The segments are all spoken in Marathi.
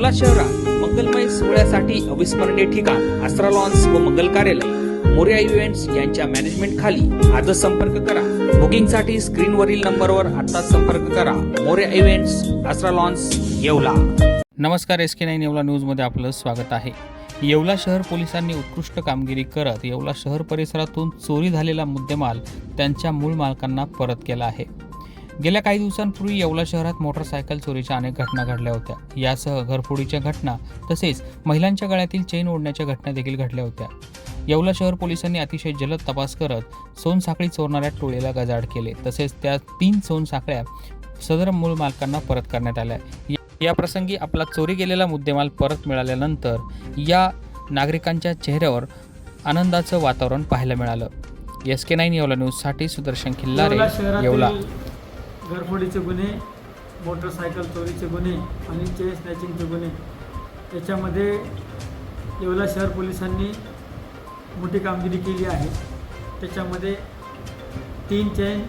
येवला शहरात मंगलमय सोहळ्यासाठी अविस्मरणीय ठिकाण अस्त्रालॉन्स व मंगल कार्यालय. मोर्या इव्हेंट्स यांच्या मॅनेजमेंट खाली आजच संपर्क करा. बुकिंगसाठी स्क्रीनवरील नंबरवर आता संपर्क करा. मोर्या इव्हेंट्स आस्त्रालॉन्स येवला. नमस्कार एस के नाईन येवला न्यूजमध्ये आपलं स्वागत आहे. येवला शहर पोलिसांनी उत्कृष्ट कामगिरी करत येवला शहर परिसरातून चोरी झालेला मुद्देमाल त्यांच्या मूळ मालकांना परत केला आहे. गेल्या काही दिवसांपूर्वी येवला शहरात मोटरसायकल चोरीच्या अनेक घटना घडल्या होत्या. यासह घरफोडीच्या घटना तसेच महिलांच्या गळ्यातील चेन ओढण्याच्या घटना देखील घडल्या होत्या. येवला शहर पोलिसांनी अतिशय जलद तपास करत सोनसाखळी चोरणाऱ्या टोळीला गजाआड केले. तसेच त्या तीन सोनसाखळ्या सदर मूळ मालकांना परत करण्यात आल्या. या प्रसंगी आपला चोरी गेलेला मुद्देमाल परत मिळाल्यानंतर या नागरिकांच्या चेहऱ्यावर आनंदाचं वातावरण पाहायला मिळालं. एस के नाईन येवला न्यूजसाठी सुदर्शन खिल्लारे येवला. घरफोडीचे गुन्हे मोटरसायकल चोरीचे गुन्हे आणि चेन स्नॅचिंगचे गुन्हे. याच्यामध्ये येवला शहर पोलिसांनी मोठी कामगिरी केली आहे. त्याच्यामध्ये तीन चेन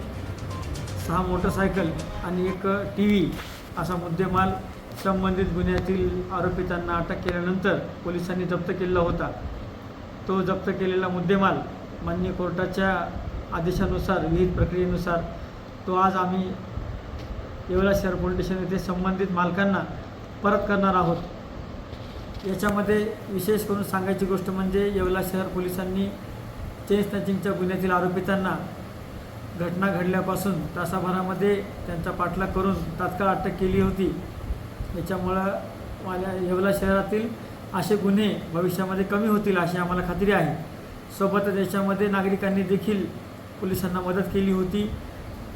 सहा मोटरसायकल आणि एक टी व्ही असा मुद्देमाल संबंधित गुन्ह्यातील आरोपितांना अटक केल्यानंतर पोलिसांनी जप्त केलेला होता. तो जप्त केलेला मुद्देमाल मान्य कोर्टाच्या आदेशानुसार विहित प्रक्रियेनुसार तो आज आम्ही येवला शहर पोलीस स्टेशन येथे संबंधित मालकांना परत करणार आहोत. याच्यामध्ये विशेष करून सांगायची गोष्ट म्हणजे येवला शहर पोलिसांनी चेन स्नॅचिंगच्या गुन्ह्यातील आरोपितांना घटना घडल्यापासून तासाभरामध्ये त्यांचा पाठलाग करून तात्काळ अटक केली होती. याच्यामुळं माझ्या येवला शहरातील असे गुन्हे भविष्यामध्ये कमी होतील अशी आम्हाला खात्री आहे. सोबतच याच्यामध्ये नागरिकांनी देखील पोलिसांना मदत केली होती.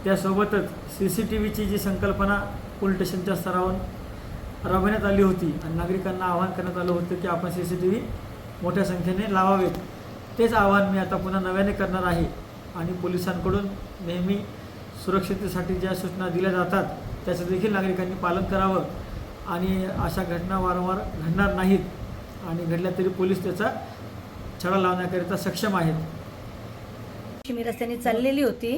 त्यासोबतच सी सी टी व्हीची जी संकल्पना पोलीस स्टेशनच्या स्तरावर राबवण्यात आली होती आणि नागरिकांना आवाहन करण्यात आलं होतं की आपण सी सी टी व्ही मोठ्या संख्येने लावावेत. तेच आवाहन मी आता पुन्हा नव्याने करणार आहे आणि पोलिसांकडून नेहमी सुरक्षिततेसाठी ज्या सूचना दिल्या जातात त्याचं देखील नागरिकांनी पालन करावं. आणि अशा घटना वारंवार घडणार नाहीत आणि घडल्या तरी पोलीस त्याचा छडा लावण्याकरिता सक्षम आहेत. मी रस्त्याने चाललेली होती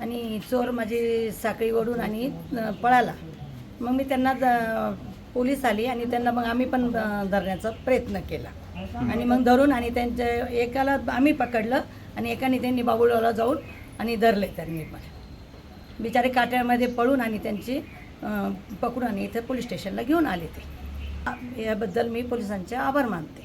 आणि चोर माझी साखळी ओढून आणि पळाला. मग मी त्यांना पोलीस आली आणि त्यांना मग आम्ही पण धरण्याचा प्रयत्न केला. आणि मग धरून आणि त्यांच्या एकाला आम्ही पकडलं आणि एकाने त्यांनी बाबुळाला जाऊन आणि धरले त्यांनी पण. बिचारे काट्यामध्ये पळून आणि त्यांची पकडून आणि इथं पोलीस स्टेशनला घेऊन आले ते. याबद्दल मी पोलिसांचे आभार मानते.